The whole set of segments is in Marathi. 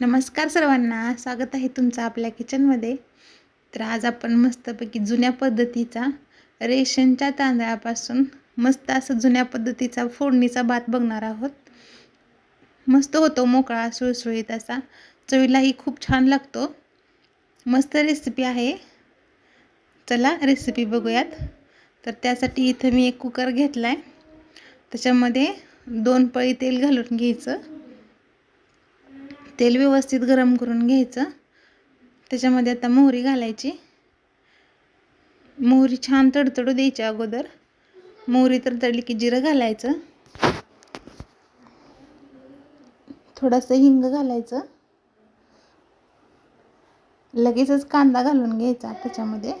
नमस्कार सर्वांना. स्वागत आहे तुमचं आपल्या किचनमध्ये. तर आज आपण मस्तपैकी जुन्या पद्धतीचा रेशनच्या तांदळापासून मस्त असं जुन्या पद्धतीचा फोडणीचा भात बघणार आहोत. मस्त होतो मोकळा सुळसुळीत असा. चवीलाही खूप छान लागतो. मस्त रेसिपी आहे. चला रेसिपी बघूयात. तर त्यासाठी इथं मी एक कुकर घेतला आहे त्याच्यामध्ये दोन पळी तेल घालून घ्यायचं. तेल व्यवस्थित गरम करून घ्यायचं. त्याच्यामध्ये आता मोहरी घालायची. मोहरी छान तडतडू द्यायची अगोदर. मोहरी तडतडली की जिरं घालायचं. थोडंसं हिंग घालायचं. लगेचच कांदा घालून घ्यायचा त्याच्यामध्ये.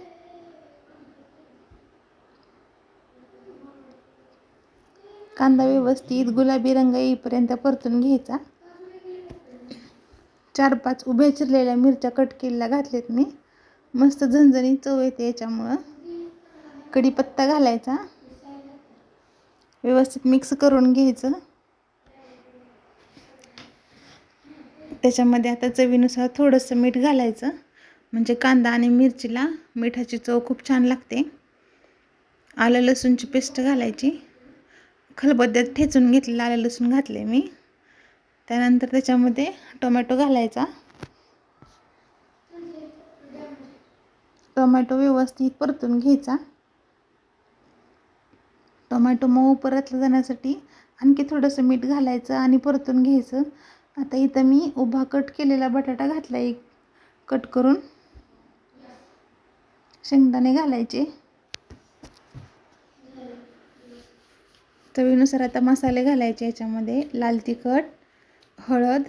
कांदा व्यवस्थित गुलाबी रंग येईपर्यंत परतून घ्यायचा. चार पाच उभ्या चिरलेल्या मिरच्या कट केलेल्या घातल्यात मी. मस्त झणझणी चव येते याच्यामुळं. कढीपत्ता घालायचा. व्यवस्थित मिक्स करून घ्यायचं. त्याच्यामध्ये आता चवीनुसार थोडंसं मीठ घालायचं. म्हणजे कांदा आणि मिरचीला मिठाची चव खूप छान लागते. आलं लसूणची पेस्ट घालायची. खलबद्द्यात ठेचून घेतलेलं आलं लसूण घातले मी. त्यानंतर त्याच्यामध्ये टोमॅटो घालायचा. टोमॅटो व्यवस्थित परतून घ्यायचा. टोमॅटो मऊ परतला जाण्यासाठी आणखी थोडंसं मीठ घालायचं आणि परतून घ्यायचं. आता इथं मी उभा कट केलेला बटाटा घातला एक कट करून. शेंगदाणे घालायचे. चवीनुसार आता मसाले घालायचे याच्यामध्ये लाल तिखट हळद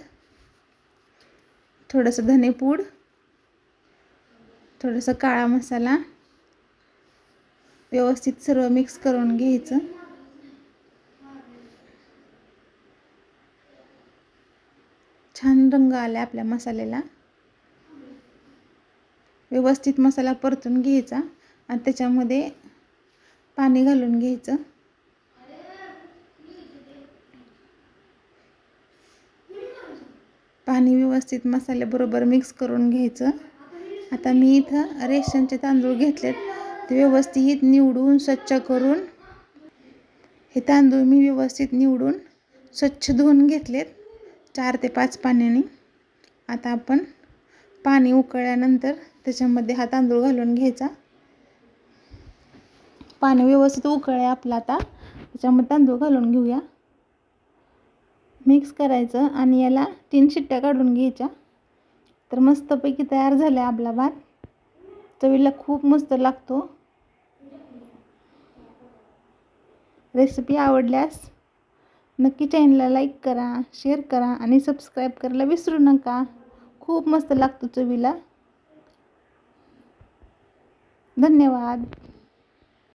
थोडंसं धनेपूड थोडंसं काळा मसाला व्यवस्थित सर्व मिक्स करून घ्यायचं. छान रंग आला आपल्या मसाल्याला. व्यवस्थित मसाला परतून घ्यायचा आणि त्याच्यामध्ये पाणी घालून घ्यायचं. पाणी व्यवस्थित मसाल्याबरोबर मिक्स करून घ्यायचं. आता मी इथं रेशनचे तांदूळ घेतलेत. ते व्यवस्थित निवडून स्वच्छ करून हे तांदूळ मी व्यवस्थित निवडून स्वच्छ धुवून घेतलेत चार ते पाच पाण्याने. आता आपण पाणी उकळल्यानंतर त्याच्यामध्ये हा तांदूळ घालून घ्यायचा. पाणी व्यवस्थित उकळे आपलं आता त्याच्यामध्ये तांदूळ घालून घेऊया. मिक्स करायचं आणि याला तीन शिट्ट्या काढून घ्यायच्या. तर मस्तपैकी तयार झाला आपला भात. चवीला खूप मस्त लागतो. रेसिपी आवडल्यास नक्की चॅनलला लाईक करा शेअर करा आणि सबस्क्राईब करायला विसरू नका. खूप मस्त लागतो चवीला. धन्यवाद.